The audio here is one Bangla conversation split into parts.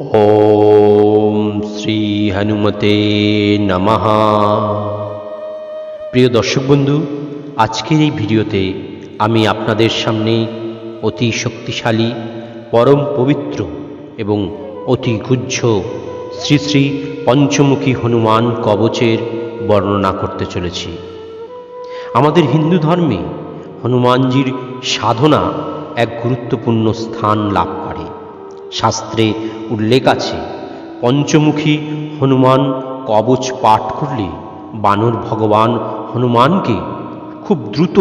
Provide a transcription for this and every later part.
ওম শ্রী হনুমতে নমঃ। প্রিয় দর্শক বন্ধু, আজকের এই ভিডিওতে আমি আপনাদের সামনে অতি শক্তিশালী, পরম পবিত্র এবং অতি গুহ্য শ্রী শ্রী পঞ্চমুখী হনুমান কবচের বর্ণনা করতে চলেছি। আমাদের হিন্দু ধর্মে হনুমানজির সাধনা এক গুরুত্বপূর্ণ স্থান লাভ শাস্ত্রে উল্লেখ আছে, পঞ্চমুখী হনুমান কবচ পাঠ করলে বানর ভগবান হনুমানকে খুব দ্রুত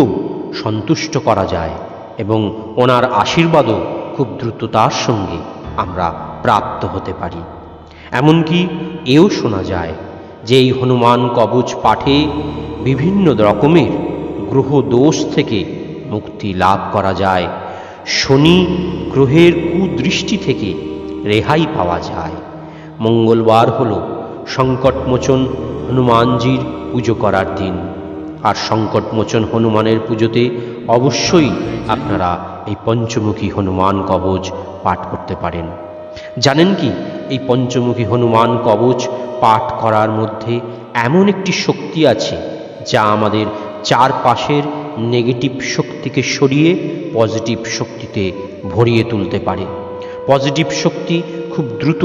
সন্তুষ্ট করা যায় এবং ওনার আশীর্বাদও খুব দ্রুততার সঙ্গে আমরা প্রাপ্ত হতে পারি। এমনকি এও শোনা যায় যে এই হনুমান কবচ পাঠে বিভিন্ন রকমের গ্রহ দোষ থেকে মুক্তি লাভ করা যায় শনি গ্রহের কুদৃষ্টি থেকে রেহাই পাওয়া যায়। মঙ্গলবার হল সংকটমোচন হনুমানজির পুজো করার দিন। আর সংকটমোচন হনুমানের পুজোতে অবশ্যই আপনারা এই পঞ্চমুখী হনুমান কবচ পাঠ করতে পারেন। জানেন কি, এই পঞ্চমুখী হনুমান কবচ পাঠ করার মধ্যে এমন একটি শক্তি আছে যা আমাদের চারপাশের নেগেটিভ শক্তিকে সরিয়ে পজিটিভ শক্তিতে ভরিয়ে তুলতে পারে। পজিটিভ শক্তি খুব দ্রুত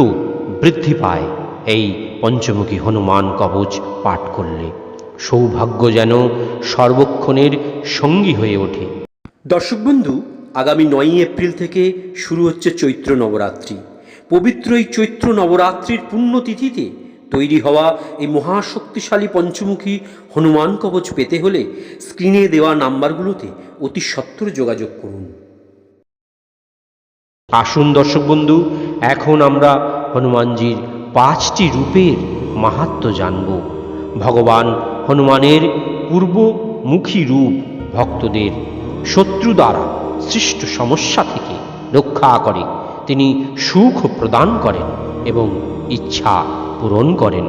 বৃদ্ধি পায়। এই পঞ্চমুখী হনুমান কবচ পাঠ করলে সৌভাগ্য যেন সর্বক্ষণের সঙ্গী হয়ে ওঠে। দর্শক বন্ধু, আগামী নয়ই এপ্রিল থেকে শুরু হচ্ছে চৈত্র নবরাত্রি। পবিত্র এই চৈত্র নবরাত্রির পুণ্যতিথিতে তৈরি হওয়া এই মহাশক্তিশালী পঞ্চমুখী হনুমান কবচ পেতে হলে স্ক্রিনে দেওয়া নাম্বারগুলোতে অতি সত্বর যোগাযোগ করুন। আসুন দর্শক বন্ধু, এখন আমরা হনুমানজির পাঁচটি রূপের মাহাত্ম জানব। ভগবান হনুমানের পূর্বমুখী রূপ ভক্তদের শত্রু দ্বারা সৃষ্ট সমস্যা থেকে রক্ষা করে। তিনি সুখ প্রদান করেন এবং ইচ্ছা পূরণ করেন।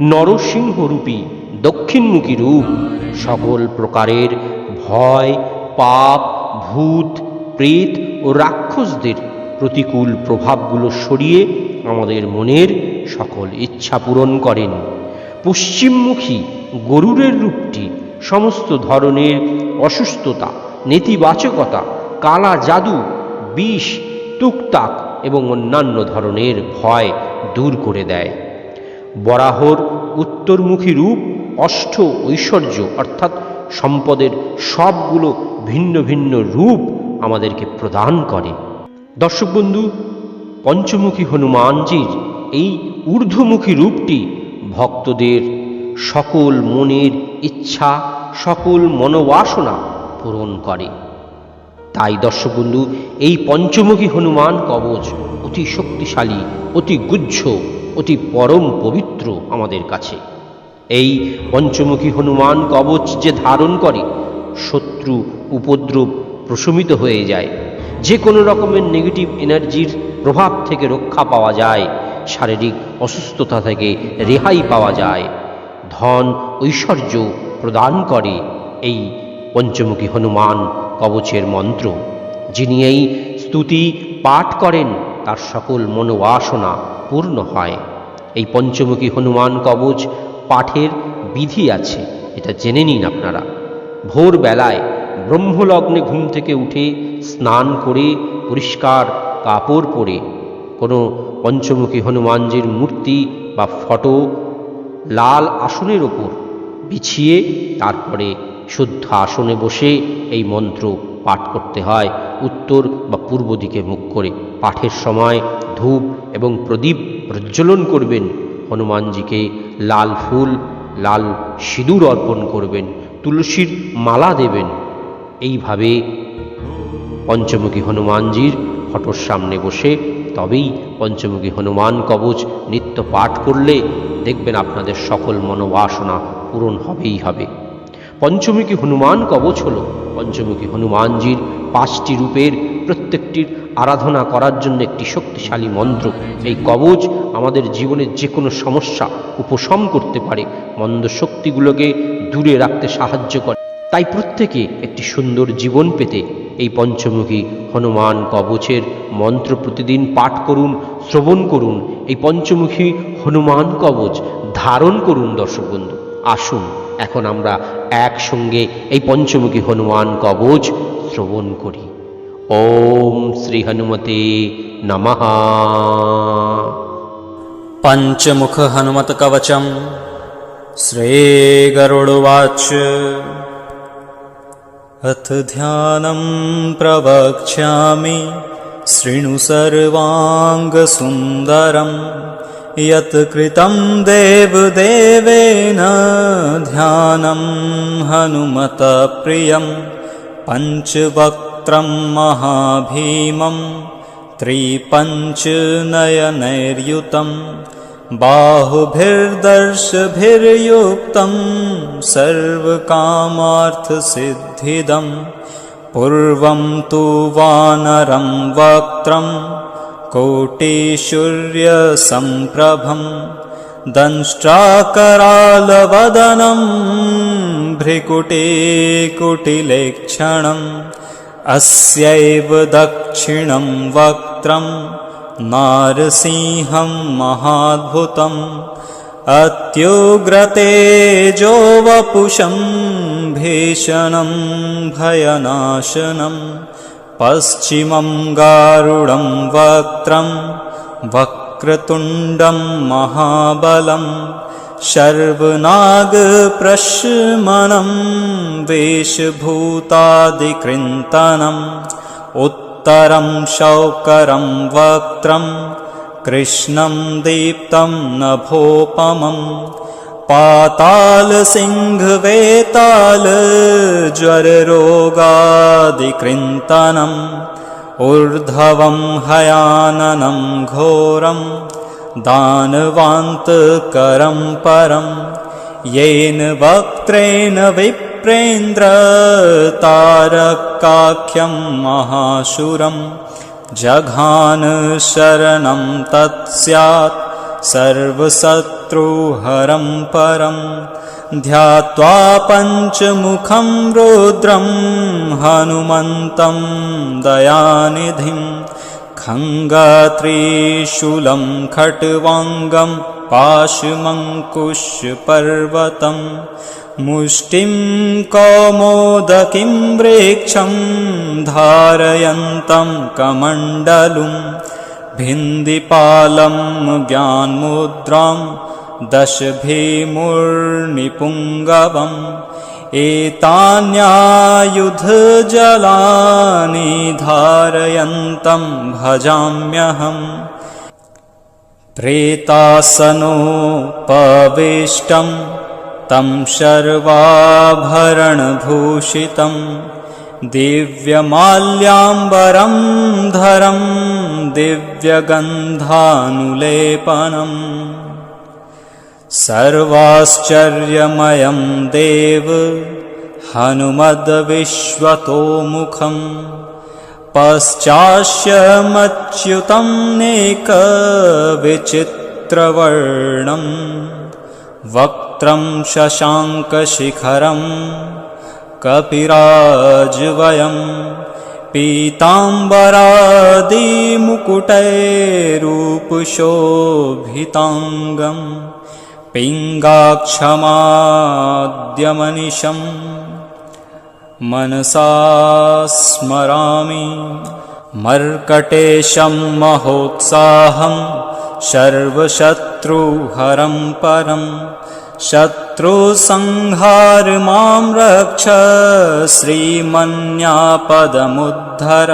নরসিংহরূপী দক্ষিণমুখী রূপ সকল প্রকারের ভয়, পাপ, ভূত, প্রেত ও রাক্ষসদের প্রতিকূল প্রভাবগুলো সরিয়ে আমাদের মনের সকল ইচ্ছা পূরণ করেন। পশ্চিমমুখী গরুরের রূপটি সমস্ত ধরনের অসুস্থতা, নেতিবাচকতা, কালা জাদু, বিষ, তুকতাক এবং অন্যান্য ধরনের ভয় দূর করে দেয়। বরাহর উত্তরমুখী রূপ, অষ্ট ঐশ্বর্য, অর্থাৎ সম্পদের সবগুলো ভিন্ন ভিন্ন রূপ আমাদেরকে প্রদান করে। দর্শক বন্ধু, পঞ্চমুখী হনুমানজির এই ঊর্ধ্বমুখী রূপটি ভক্তদের সকল মনের ইচ্ছা, সকল মনোবাসনা পূরণ করে। তাই দর্শক বন্ধু এই পঞ্চমুখী হনুমান কবচ অতি শক্তিশালী, অতি গুজ্জ অতি পরম পবিত্র আমাদের কাছে। এই পঞ্চমুখী হনুমান কবচ যে ধারণ করে, শত্রু, উপদ্রব প্রশমিত হয়ে যায়। যে কোনো রকমের নেগেটিভ এনার্জির প্রভাব থেকে রক্ষা পাওয়া যায়, শারীরিক অসুস্থতা থেকে রেহাই পাওয়া যায়। ধন ঐশ্বর্য প্রদান করে এই পঞ্চমুখী হনুমান কবচের মন্ত্র, যিনি এই স্তুতি পাঠ করেন, তার সকল মনোবাসনা পূর্ণ হয়। এই পঞ্চমুখী হনুমান কবচ পাঠের বিধি আছে, এটা জেনে নিন আপনারা। ভোরবেলায় ব্রহ্মলগ্নে ঘুম থেকে উঠে স্নান করে পরিষ্কার কাপড় পরে কোনো পঞ্চমুখী হনুমানজির মূর্তি বা ফটো লাল আসনের ওপর বিছিয়ে তারপরে শুদ্ধ আসনে বসে এই মন্ত্র পাঠ করতে হয়। উত্তর বা পূর্ব দিকে মুখ করে পাঠের সময় ধূপ এবং প্রদীপ প্রজ্বলন করবেন। হনুমানজিকে লাল ফুল, লাল সিঁদুর অর্পণ করবেন, তুলসীর মালা দেবেন। এইভাবে পঞ্চমুখী হনুমানজির ফটোর সামনে বসে তবেই পঞ্চমুখী হনুমান কবচ নিত্য পাঠ করলে দেখবেন আপনাদের সকল মনোবাসনা পূরণ হবেই হবে। পঞ্চমুখী হনুমান কবচ হল। পঞ্চমুখী হনুমানজির পাঁচটি রূপের প্রত্যেকটির আরাধনা করার জন্য একটি শক্তিশালী মন্ত্র। এই কবচ আমাদের জীবনের যে কোনো সমস্যা উপশম করতে পারে। মন্দ শক্তিগুলোকে দূরে রাখতে সাহায্য করে। তাই প্রত্যেকে একটি সুন্দর জীবন পেতে এই পঞ্চমুখী হনুমান কবচের মন্ত্র প্রতিদিন পাঠ করুন, শ্রবণ করুন। এই পঞ্চমুখী হনুমান কবচ ধারণ করুন দর্শক বন্ধু। আসুন এখন আমরা একসঙ্গে এই পঞ্চমুখী হনুমান কবচ শ্রবণ করি ওম শ্রী হনুমতে নমঃ पञ्चमुख हनुमत्कवचं श्रीगरुडुवाच अथ ध्यानं प्रवक्ष्यामि शृणु सर्वाङ्गसुन्दरं यत् कृतं देवदेवेन ध्यानं हनुमतप्रियं पञ्चवक्त्रं महाभीमं त्रिपञ्चनयनैर्युतं बाहुभिर्दर्शभिर्युक्तं सर्वकामार्थसिद्धिदं पूर्वं तु वानरं वक्त्रं कोटिसूर्यसम्प्रभं दंष्ट्राकरालवदनं भ्रिकुटीकुटिलेक्षणम् अस्यैव दक्षिणं वक्त्रं नारसिंहं महाद्भुतम् अत्युग्रतेजो वपुषं भीषणं भयनाशनं पश्चिमं गारुडं वक्त्रं वक्रतुण्डं महाबलम् शर्वनागप्रशमनं वेशभूतादिकृन्तनम् उत्तरं शौकरं वक्त्रं कृष्णं दीप्तं नभोपमम् पातालसिंहवेतालज्वररोगादिकृन्तनम् ऊर्ध्वं हयाननं घोरं दानवान्तकरं परं येन वक्त्रेण विप्रेन्द्रतारकाख्यं महाशुरं जघान शरणं तत्स्यात् सर्वशत्रुहरं परं ध्यात्वा पञ्चमुखं रुद्रं हनुमन्तं दयानिधिं खङ्गात्रिशूलं खट्वाङ्गं पाशुमङ्कुशपर्वतं मुष्टिं कौमोदकिं वृक्षं धारयन्तं कमण्डलुम् भिन्दिपालं ज्ञानमुद्रां दशभीमुर्निपुङ्गवम् एतान्यायुधजलानि धारयन्तं भजाम्यहम् प्रेतासनोपविष्टं तं शर्वाभरणभूषितं दिव्यमाल्याम्बरं धरं दिव्यगन्धानुलेपनम् सर्वाश्चर्यमयं देव हनुमद्विश्वतोमुखम् पश्चाश्यमच्युतं नेकविचित्रवर्णं वक्त्रं शशाङ्कशिखरं कपिराजवयं पीताम्बरादिमुकुटैरूपशोभिताङ्गं पिङ्गाक्षमाद्यमनिशम् मनसा स्मरामि मर्कटेशं महोत्साहं सर्वशत्रुहरं परं शत्रुसंहार मां रक्ष श्रीमन्यापदमुद्धर।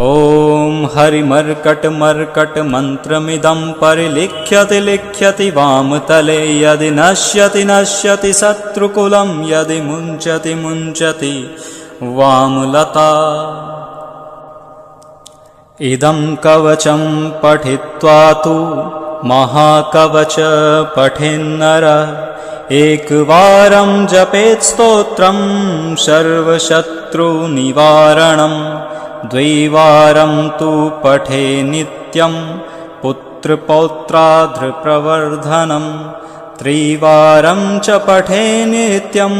ॐ हरिमर्कटमर्कटमन्त्रमिदं परिलिख्यति लिख्यति वामतले यदि नश्यति नश्यति शत्रुकुलं यदि मुञ्चति मुञ्चति वामलता। इदं कवचं पठित्वा तु महाकवच पठेन्नर। एकवारं जपेत् स्तोत्रं सर्वशत्रुनिवारणम् द्विवारं तु पठे नित्यं पुत्रपौत्राद्रप्रवर्धनं त्रिवारं च पठे नित्यं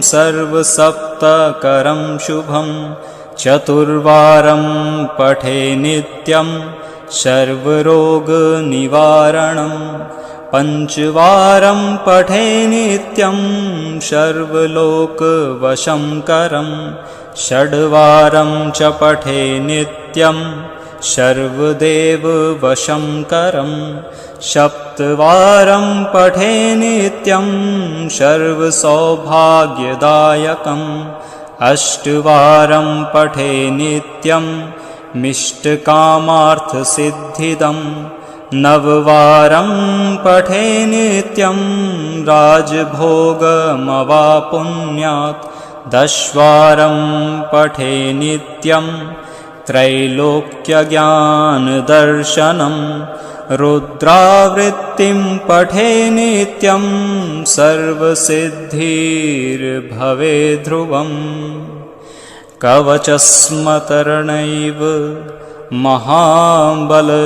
सर्वसप्तकरं शुभं। चतुर्वारं पठे नित्यं सर्वरोगनिवारणं पञ्चवारं पठे नित्यं सर्वलोकवशङ्करं षड्वारं च पठे नित्यं सर्वदेववशङ्करं सप्तवारं पठे नित्यं सर्वसौभाग्यदायकम् अष्टवारं पठे नित्यं मिष्टकामार्थसिद्धिदं नववारं पठे नित्यं राजभोगमवापुण्यात् दशवारं पठे नित्यं त्रैलोक्यज्ञानदर्शनं रुद्रावृत्तिं पठे नित्यं सर्वसिद्धिर्भवे ध्रुवम् कवचस्मतरणैव महाबलमवापुण्या